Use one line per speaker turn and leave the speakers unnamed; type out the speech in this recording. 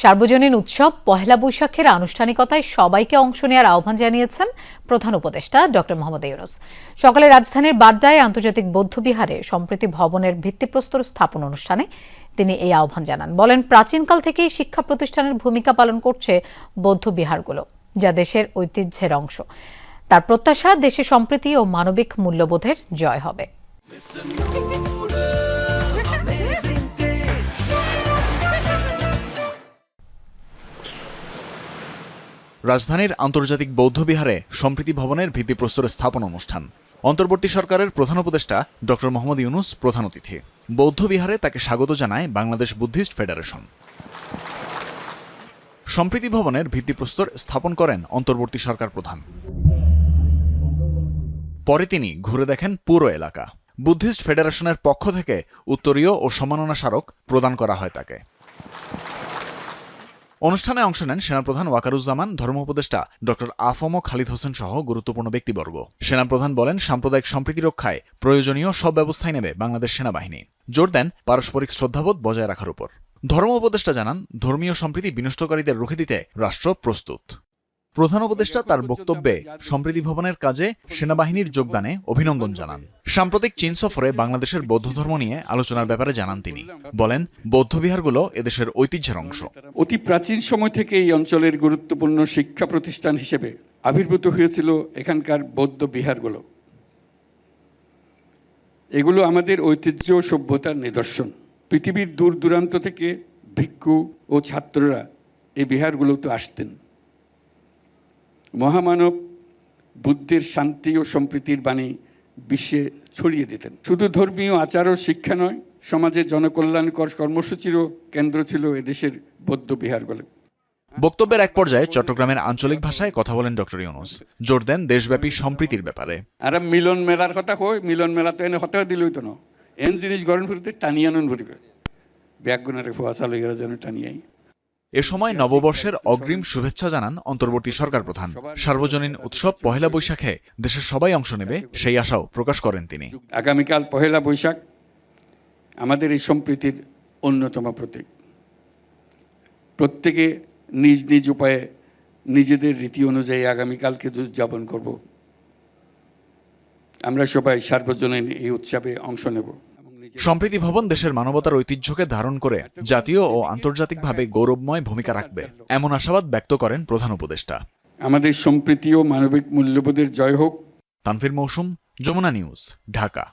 সার্বজনীন উৎসব পহেলা বৈশাখের আনুষ্ঠানিকতায় সবাইকে অংশ নেওয়ার আহ্বান জানিয়েছেন প্রধান উপদেষ্টা ডক্টর মোহাম্মদ ইউনুস। সকালে রাজধানীর বাড্ডায় আন্তর্জাতিক বৌদ্ধবিহারে সম্প্রীতি ভবনের ভিত্তিপ্রস্তর স্থাপন অনুষ্ঠানে তিনি এই আহ্বান জানান। বলেন, প্রাচীনকাল থেকেই শিক্ষা প্রতিষ্ঠানের ভূমিকা পালন করছে বৌদ্ধবিহারগুলো, যা দেশের ঐতিহ্যের অংশ। তার প্রত্যাশা, দেশে সম্প্রীতি ও মানবিক মূল্যবোধের জয় হবে।
রাজধানীর আন্তর্জাতিক বৌদ্ধবিহারে সম্প্রীতি ভবনের ভিত্তিপ্রস্তর স্থাপন অনুষ্ঠান। অন্তর্বর্তী সরকারের প্রধান উপদেষ্টা ডক্টর মোহাম্মদ ইউনুস প্রধান অতিথি। বৌদ্ধবিহারে তাকে স্বাগত জানায় বাংলাদেশ বুদ্ধিস্ট ফেডারেশন। সম্প্রীতি ভবনের ভিত্তিপ্রস্তর স্থাপন করেন অন্তর্বর্তী সরকার প্রধান। পরে তিনি ঘুরে দেখেন পুরো এলাকা। বুদ্ধিস্ট ফেডারেশনের পক্ষ থেকে উত্তরীয় ও সম্মাননা স্মারক প্রদান করা হয় তাকে। অনুষ্ঠানে অংশ নেন সেনাপ্রধান ওয়াকারুজ্জামান, ধর্ম উপদেষ্টা ড. আফম খালিদ হোসেন সহ গুরুত্বপূর্ণ ব্যক্তিবর্গ। সেনাপ্রধান বলেন, সাম্প্রদায়িক সম্প্রীতি রক্ষায় প্রয়োজনীয় সব ব্যবস্থাই নেবে বাংলাদেশ সেনাবাহিনী। জোর দেন পারস্পরিক শ্রদ্ধাবোধ বজায় রাখার উপর। ধর্ম উপদেষ্টা জানান, ধর্মীয় সম্প্রীতি বিনষ্টকারীদের রুখে দিতে রাষ্ট্র প্রস্তুত। প্রধান উপদেষ্টা তার বক্তব্যে সম্প্রীতি ভবনের কাজে সেনাবাহিনীর যোগদানে অভিনন্দন জানান। সাম্প্রতিক চীন সফরে বাংলাদেশের বৌদ্ধ ধর্ম নিয়ে আলোচনার ব্যাপারে জানান তিনি। বলেন বৌদ্ধবিহারগুলো এদেশের ঐতিহ্যের অংশ।
অতি প্রাচীন সময় থেকে এই অঞ্চলের গুরুত্বপূর্ণ শিক্ষা প্রতিষ্ঠান হিসেবে আবির্ভূত হয়েছিল এখানকার বৌদ্ধ বিহারগুলো। এগুলো আমাদের ঐতিহ্য ও সভ্যতার নিদর্শন। পৃথিবীর দূর দূরান্ত থেকে ভিক্ষু ও ছাত্ররা এই বিহারগুলোতে আসতেন। মহামানব বুদ্ধের শান্তি ও সম্প্রীতির বাণী বিশ্বে ছড়িয়ে দিতেন। শুধু ধর্মীয় আচার ও শিক্ষা নয় সমাজের জনকল্যাণকর কর্মসূচিরও কেন্দ্র ছিল এদেশের বৌদ্ধ বিহারগুলো।
বক্তব্যের এক পর্যায়ে চট্টগ্রামের আঞ্চলিক ভাষায় কথা বলেন ডক্টর ইউনুস। জোর দেন দেশব্যাপী সম্প্রীতির ব্যাপারে।
আর মিলন মেলার কথা কই মিলন মেলা তো এনে হতে দিলই তো না। এন জিনিস গরম ফুরিতে টানিয়ে আনুন ফুরিবে। ব্যাগুনারে ফোয়াশা লইয়া যেন টানিয়াই
এ সময় নববর্ষের অগ্রিম শুভেচ্ছা জানান অন্তর্বর্তী সরকার প্রধান। সার্বজনীন উৎসব পহেলা বৈশাখে দেশের সবাই অংশ নেবে সেই আশাও প্রকাশ করেন তিনি।
আগামীকাল পহেলা বৈশাখ আমাদের এই সম্প্রীতির অন্যতম প্রতীক। প্রত্যেকে নিজ নিজ উপায়ে নিজেদের রীতি অনুযায়ী আগামীকালকে উদযাপন করব। আমরা সবাই সার্বজনীন এই উৎসবে অংশ নেব।
সম্প্রীতি ভবন দেশের মানবতার ঐতিহ্যকে ধারণ করে জাতীয় ও আন্তর্জাতিকভাবে গৌরবময় ভূমিকা রাখবে এমন আশাবাদ ব্যক্ত করেন প্রধান উপদেষ্টা।
আমাদের সম্প্রীতি ও মানবিক মূল্যবোধের জয় হোক।
তানফির মৌসুম যমুনা নিউজ ঢাকা।